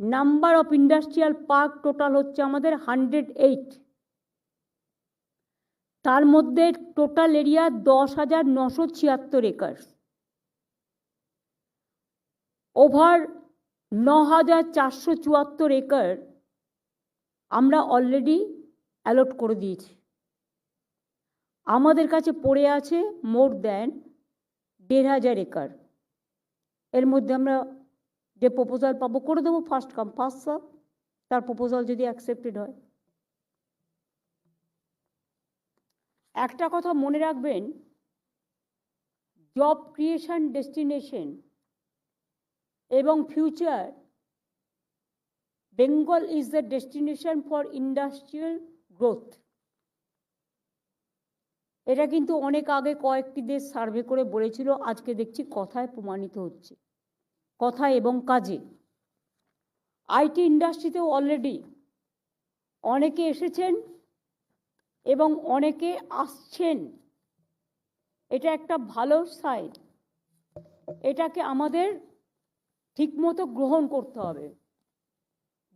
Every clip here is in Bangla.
Number of industrial park total হচ্ছে আমাদের হান্ড্রেড এইট তার মধ্যে টোটাল এরিয়া দশ হাজার নশো ছিয়াত্তর একর ওভার ন হাজার চারশো চুয়াত্তর একর আমরা অলরেডি অ্যালট করে দিয়েছি। আমাদের কাছে পড়ে আছে মোর দেন দেড় হাজার একর এর মধ্যে আমরা যে প্রপোজাল পাবো, করে দেবো ফার্স্ট কাম ফার্স্ট সার্ভ তার প্রপোজাল যদি অ্যাকসেপ্টেড হয়। একটা কথা মনে রাখবেন জব ক্রিয়েশন ডেস্টিনেশন এবং future Bengal is the destination for industrial growth এটা কিন্তু অনেক আগে কয়েকটি দেশ সার্ভে করে বলেছিল, আজকে দেখছি কথায় প্রমাণিত হচ্ছে। কথা এবং কাজে। আইটি ইন্ডাস্ট্রিতেও অলরেডি অনেকে এসেছেন এবং অনেকে আসছেন। এটা একটা ভালো সাইড এটাকে আমাদের ঠিকমতো গ্রহণ করতে হবে।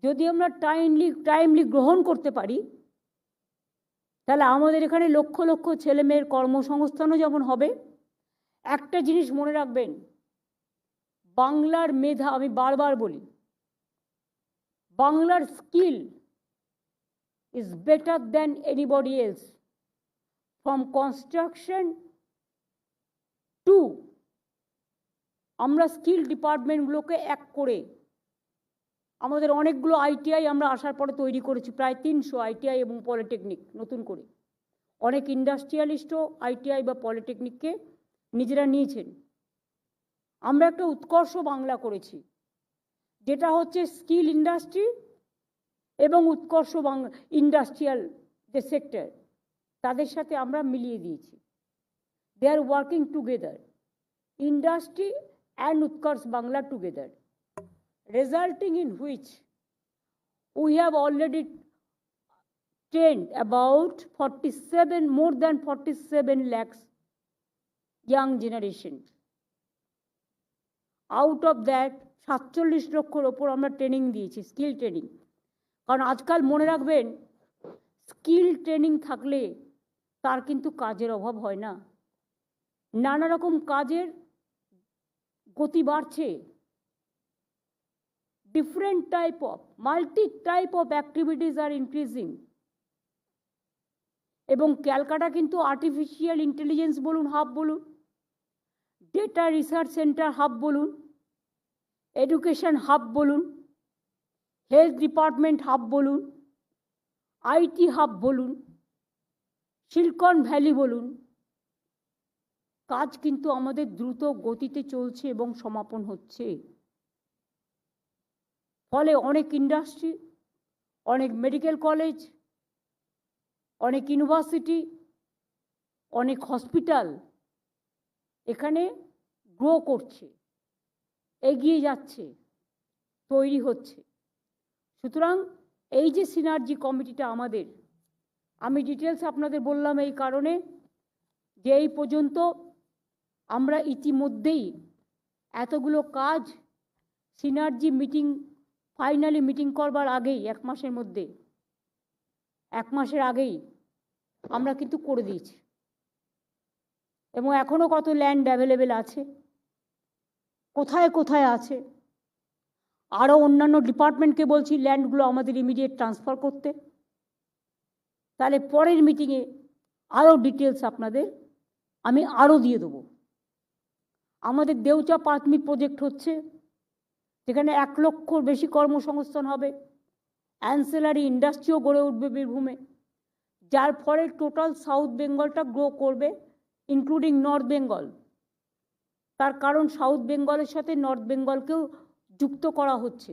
যদি আমরা টাইমলি টাইমলি গ্রহণ করতে পারি, তাহলে আমাদের এখানে লক্ষ লক্ষ ছেলেমেয়ের কর্মসংস্থানও যেমন হবে, একটা জিনিস মনে রাখবেন বাংলার মেধা আমি বারবার বলি, বাংলার skill is better than anybody else From construction to আমরা স্কিল ডিপার্টমেন্টগুলোকে এক করে আমাদের অনেকগুলো আইটিআই আমরা আসার পরে তৈরি করেছি, প্রায় তিনশো আইটিআই এবং পলিটেকনিক নতুন করে। অনেক ইন্ডাস্ট্রিয়ালিস্টও আইটিআই বা পলিটেকনিককে নিজেরা নিয়েছেন। আমরা একটা উৎকর্ষ বাংলা করেছি, যেটা হচ্ছে স্কিল ইন্ডাস্ট্রি এবং উৎকর্ষ বাংলা ইন্ডাস্ট্রিয়াল যে সেক্টর, তাদের সাথে আমরা মিলিয়ে দিয়েছি। They are working together industry and Utkarsh Bangla together resulting in which we have already trained about 47 more than 47 lakhs young generation out of that সাতচল্লিশ লক্ষর ওপর আমরা ট্রেনিং দিয়েছি স্কিল ট্রেনিং কারণ আজকাল মনে রাখবেন স্কিল ট্রেনিং থাকলে তার কিন্তু কাজের অভাব হয় না। নানা রকম কাজের গতি বাড়ছে। Different type of multi type of activities R increasing এবং ক্যালকাটা কিন্তু আর্টিফিশিয়াল ইন্টেলিজেন্স বলুন হাব বলুন ডেটা রিসার্চ সেন্টার হাব বলুন এডুকেশন হাব বলুন হেলথ ডিপার্টমেন্ট হাব বলুন আইটি হাব বলুন সিলিকন ভ্যালি বলুন। কাজ কিন্তু আমাদের দ্রুত গতিতে চলছে এবং সমাপন হচ্ছে। ফলে অনেক ইন্ডাস্ট্রি অনেক মেডিকেল কলেজ অনেক ইউনিভার্সিটি অনেক হসপিটাল এখানে গ্রো করছে, এগিয়ে যাচ্ছে, তৈরি হচ্ছে। সুতরাং এই যে সিনার্জি কমিটিটা আমাদের, আমি ডিটেলস আপনাদের বললাম এই কারণে যে এই পর্যন্ত আমরা ইতিমধ্যেই এতগুলো কাজ সিনার্জি মিটিং ফাইনালি মিটিং করবার আগেই, এক মাসের মধ্যে, এক মাসের আগেই আমরা কিন্তু করে দিয়েছি। এবং এখনও কত ল্যান্ড অ্যাভেলেবেল আছে? কোথায় কোথায় আছে? আরও অন্যান্য ডিপার্টমেন্টকে বলছি, ল্যান্ডগুলো আমাদের ইমিডিয়েট ট্রান্সফার করতে। তাহলে পরের মিটিংয়ে আরও ডিটেলস আপনাদের আমি আরও দিয়ে দেবো। আমাদের দেউচা পাতমি প্রজেক্ট হচ্ছে, যেখানে এক লক্ষর বেশি কর্মসংস্থান হবে। অ্যান্সেলারি ইন্ডাস্ট্রিও গড়ে উঠবে বীরভূমে। যার ফলে টোটাল সাউথ বেঙ্গলটা গ্রো করবে ইনক্লুডিং নর্থ বেঙ্গল তার কারণ সাউথ বেঙ্গলের সাথে নর্থ বেঙ্গলকেও যুক্ত করা হচ্ছে।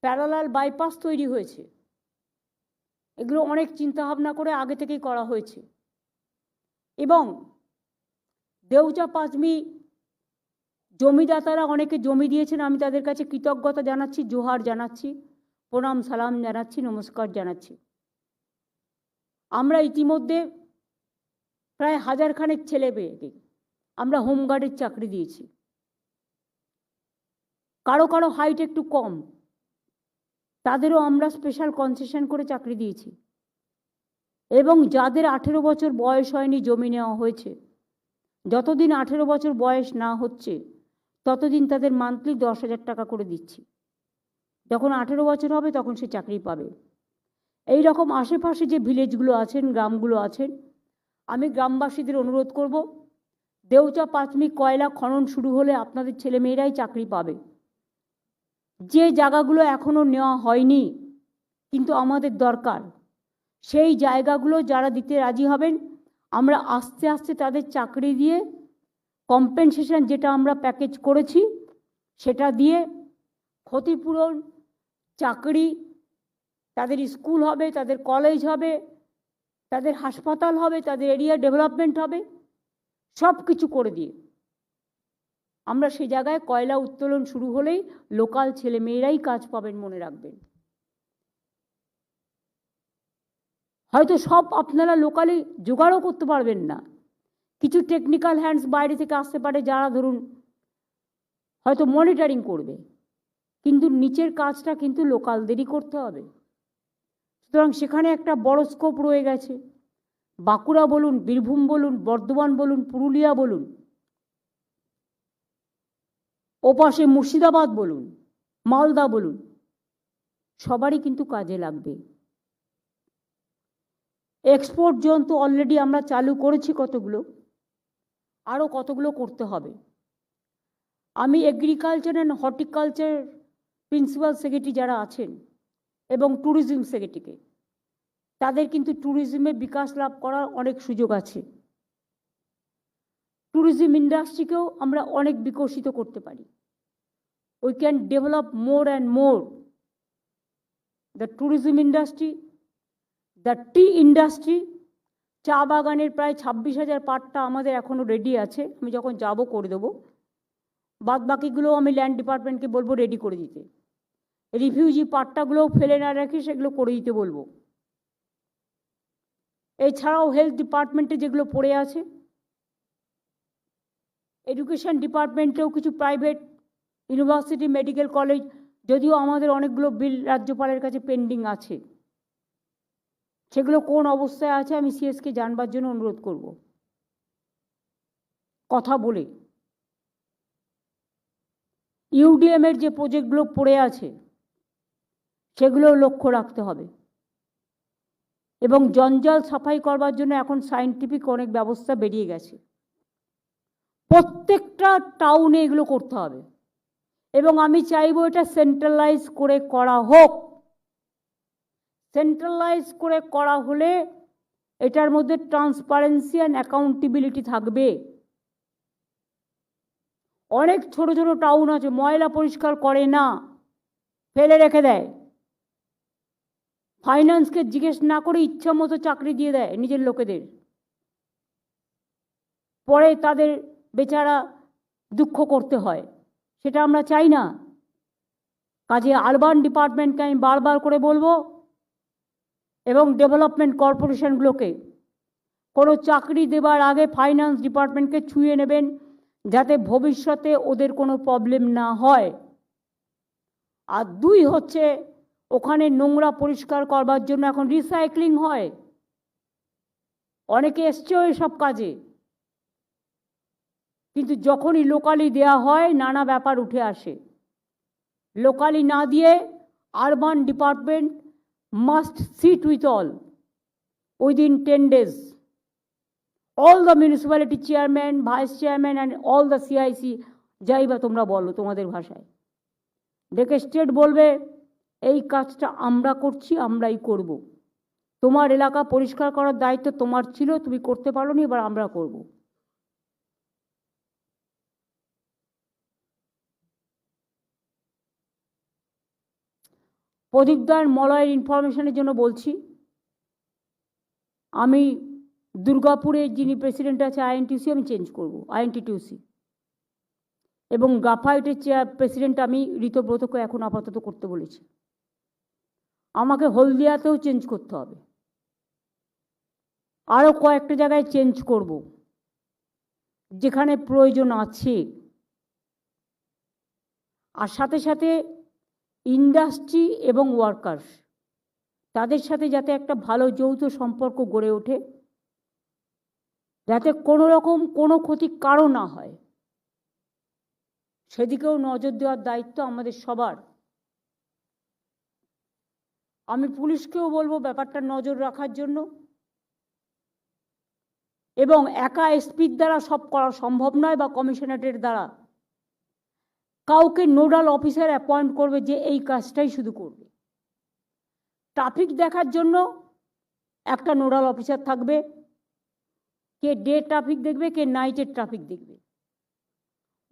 প্যারালাল বাইপাস তৈরি হয়েছে। এগুলো অনেক চিন্তাভাবনা করে আগে থেকেই করা হয়েছে। এবং দেউচা পাঁচমি জমিদাতারা অনেকে জমি দিয়েছেন, আমি তাদের কাছে কৃতজ্ঞতা জানাচ্ছি, জোহার জানাচ্ছি, প্রণাম, সালাম জানাচ্ছি, নমস্কার জানাচ্ছি। আমরা ইতিমধ্যে প্রায় হাজার খানেক ছেলে পেয়েকে আমরা হোমগার্ডের চাকরি দিয়েছি। কারও কারও হাইট একটু কম, তাদেরও আমরা স্পেশাল কনসেশন করে চাকরি দিয়েছি। এবং যাদের আঠেরো বছর বয়স হয়নি জমি নেওয়া হয়েছে, যতদিন আঠেরো বছর বয়স না হচ্ছে, ততদিন তাদের মান্থলি দশ হাজার টাকা করে দিচ্ছি। যখন আঠেরো বছর হবে তখন সে চাকরি পাবে। এই রকম আশেপাশে যে ভিলেজগুলো আছেন, গ্রামগুলো আছেন, আমি গ্রামবাসীদের অনুরোধ করব দেউচা প্রাথমিক কয়লা খনন শুরু হলে আপনাদের ছেলেমেয়েরাই চাকরি পাবে। যে জায়গাগুলো এখনও নেওয়া হয়নি, কিন্তু আমাদের দরকার। সেই জায়গাগুলো যারা দিতে রাজি হবেন, আমরা আস্তে আস্তে তাদের চাকরি দিয়ে কম্পেনসেশন যেটা আমরা প্যাকেজ করেছি, সেটা দিয়ে ক্ষতিপূরণ, চাকরি, তাদের স্কুল হবে, তাদের কলেজ হবে, তাদের হাসপাতাল হবে, তাদের এরিয়া ডেভেলপমেন্ট হবে সব কিছু করে দিয়ে। আমরা সে জায়গায় কয়লা উত্তোলন শুরু হলেই লোকাল ছেলে মেয়েরাই কাজ পাবেন মনে রাখবেন। হয়তো সব আপনারা লোকালি জোগাড়ও করতে পারবেন না। কিছু টেকনিক্যাল হ্যান্ডস বাইরে থেকে আসতে পারে যারা ধরুন হয়তো মনিটরিং করবে, কিন্তু নিচের কাজটা কিন্তু লোকালদেরই করতে হবে। সুতরাং সেখানে একটা বড় স্কোপ রয়ে গেছে। বাঁকুড়া বলুন, বীরভূম বলুন, বর্ধমান বলুন, পুরুলিয়া বলুন, ওপাশে মুর্শিদাবাদ বলুন, মালদা বলুন, সবারই কিন্তু কাজে লাগবে। এক্সপোর্ট জোন তো অলরেডি আমরা চালু করেছি কতগুলো? আরও কতগুলো করতে হবে। আমি agriculture and horticulture principal secretary যারা আছেন এবং ট্যুরিজম সেক্রেটারিকে তাদের কিন্তু ট্যুরিজমে বিকাশ লাভ করার অনেক সুযোগ আছে। ট্যুরিজম ইন্ডাস্ট্রিকেও আমরা অনেক বিকশিত করতে পারি। We can develop more and more the tourism industry the tea industry চা বাগানের প্রায় ছাব্বিশ হাজার পাটটা আমাদের এখনও রেডি আছে। আমি যখন যাব করে দেবো। বাদ বাকিগুলো আমি ল্যান্ড ডিপার্টমেন্টকে বলব রেডি করে দিতে। রিফিউজি পাট্টাগুলোও ফেলে না রেখে সেগুলো করে দিতে বলব। এছাড়াও হেলথ ডিপার্টমেন্টে যেগুলো পড়ে আছে এডুকেশন ডিপার্টমেন্টেও কিছু প্রাইভেট ইউনিভার্সিটি মেডিকেল কলেজ যদিও আমাদের অনেকগুলো বিল রাজ্যপালের কাছে পেন্ডিং আছে। সেগুলো কোন অবস্থায় আছে আমি সিএসকে জানবার জন্য অনুরোধ করব। কথা বলে। ইউডিএমের যে প্রজেক্টগুলো পড়ে আছে সেগুলো লক্ষ্য রাখতে হবে। এবং জঞ্জাল সাফাই করবার জন্য এখন সাইন্টিফিক অনেক ব্যবস্থা বেরিয়ে গেছে। প্রত্যেকটা টাউনে এগুলো করতে হবে। এবং আমি চাইব এটা সেন্ট্রালাইজ করে করা হোক। সেন্ট্রালাইজ করে করা হলে এটার মধ্যে ট্রান্সপারেন্সি অ্যান্ড অ্যাকাউন্টেবিলিটি থাকবে। অনেক ছোট ছোট টাউন আছে, ময়লা পরিষ্কার করে না, ফেলে রেখে দেয়। ফাইন্যান্সকে জিজ্ঞেস না করে ইচ্ছা মতো চাকরি দিয়ে দেয় নিজের লোকেদের। পরে তাদের বেচারা দুঃখ করতে হয়। সেটা আমরা চাই না। কাজে আরবান ডিপার্টমেন্টকে আমি বারবার করে বলব এবং ডেভেলপমেন্ট কর্পোরেশনগুলোকে কোনো চাকরি দেবার আগে ফাইন্যান্স ডিপার্টমেন্টকে ছুঁয়ে নেবেন যাতে ভবিষ্যতে ওদের কোনো প্রবলেম না হয়। আর দুই হচ্ছে ওখানে নোংরা পরিষ্কার করবার জন্য এখন রিসাইক্লিং হয়। অনেকে এসছেও এসব কাজে। কিন্তু যখনই লোকালি দেয়া হয়, নানা ব্যাপার উঠে আসে। লোকালি না দিয়ে urban department must sit with all within ten days all the municipality chairman vice chairman and all the CIC যাই বা তোমরা বলো তোমাদের ভাষায়। ডেকে স্টেট বলবে এই কাজটা আমরা করছি, আমরাই করব। তোমার এলাকা পরিষ্কার করার দায়িত্ব তোমার ছিল, তুমি করতে পারো নি এবার আমরা করব। প্রদীপদার মলয়ের ইনফরমেশনের জন্য বলছি, আমি দুর্গাপুরে যিনি প্রেসিডেন্ট আছে আইএনটিউসি আমি চেঞ্জ করব, আইএনটিটিউসি এবং গাফাইটের চেয়ার প্রেসিডেন্ট আমি ঋতব্রতকে এখন আপাতত করতে বলেছি আমাকে হলদিয়াতেও চেঞ্জ করতে হবে। আরও কয়েকটা জায়গায় চেঞ্জ করব। যেখানে প্রয়োজন আছে। আর সাথে সাথে ইন্ডাস্ট্রি এবং ওয়ার্কার্স তাদের সাথে যাতে একটা ভালো যৌথ সম্পর্ক গড়ে ওঠে। যাতে কোনো রকম কোনো ক্ষতি কারও না হয়। সেদিকেও নজর দেওয়ার দায়িত্ব আমাদের সবার। আমি পুলিশকেও বলব ব্যাপারটা নজর রাখার জন্য। এবং একা এসপির দ্বারা সব করা সম্ভব নয় বা কমিশনারেটের দ্বারা। কাউকে নোডাল অফিসার অ্যাপয়েন্ট করবে যে এই কাজটাই শুধু করবে। ট্রাফিক দেখার জন্য একটা নোডাল অফিসার থাকবে। কে ডে ট্রাফিক দেখবে, কে নাইটের ট্রাফিক দেখবে।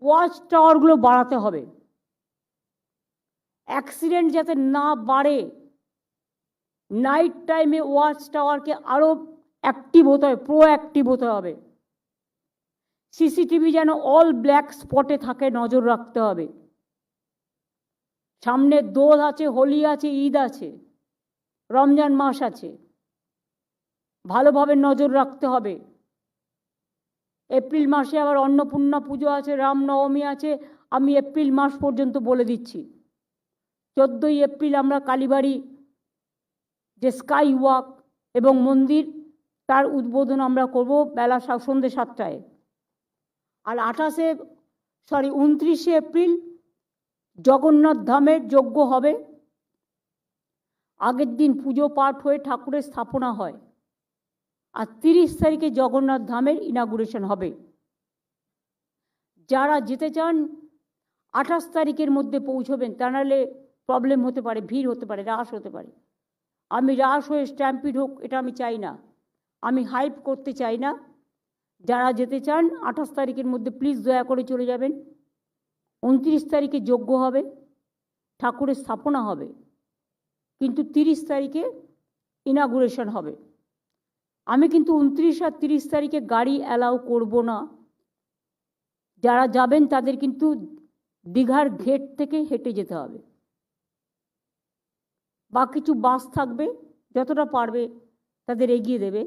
ওয়াচ টাওয়ারগুলো বাড়াতে হবে। অ্যাক্সিডেন্ট যাতে না বাড়ে নাইট টাইমে ওয়াচ টাওয়ারকে আরও অ্যাক্টিভ হতে হবে প্রো অ্যাক্টিভ হতে হবে। সিসিটিভি যেন অল ব্ল্যাক স্পটে থাকে, নজর রাখতে হবে। সামনে দোল আছে, হোলি আছে, ঈদ আছে, রমজান মাস আছে। ভালোভাবে নজর রাখতে হবে। এপ্রিল মাসে আবার অন্নপূর্ণা পুজো আছে, রামনবমী আছে, আমি এপ্রিল মাস পর্যন্ত বলে দিচ্ছি। চোদ্দোই এপ্রিল আমরা কালীবাড়ি যে স্কাই ওয়াক এবং মন্দির, তার উদ্বোধন আমরা করব বেলা সন্ধ্যে সাতটায়। আর আঠাশে সরি উনত্রিশে এপ্রিল জগন্নাথ ধামের যজ্ঞ হবে। আগের দিন পুজো পাঠ হয়ে ঠাকুরের স্থাপনা হয়। আর তিরিশ তারিখে জগন্নাথ ধামের ইনাগুরেশন হবে। যারা যেতে চান, আঠাশ তারিখের মধ্যে পৌঁছবেন, তা নাহলে প্রবলেম হতে পারে, ভিড় হতে পারে, রাশ হতে পারে। আমি রাশ হয়ে স্ট্যাম্পিড হোক, এটা আমি চাই না। আমি হাইপ করতে চাই না। যারা যেতে চান, আঠাশ তারিখের মধ্যে প্লিজ দয়া করে চলে যাবেন। উনত্রিশ তারিখে যজ্ঞ হবে, ঠাকুরের স্থাপনা হবে। কিন্তু তিরিশ তারিখে ইনাগুরেশন হবে। আমি কিন্তু উনত্রিশ আর তিরিশ তারিখে গাড়ি অ্যালাউ করব না। যারা যাবেন, তাদের কিন্তু দীঘার ঘেট থেকে হেঁটে যেতে হবে। বা কিছু বাস থাকবে যতটা পারবে তাদের এগিয়ে দেবে।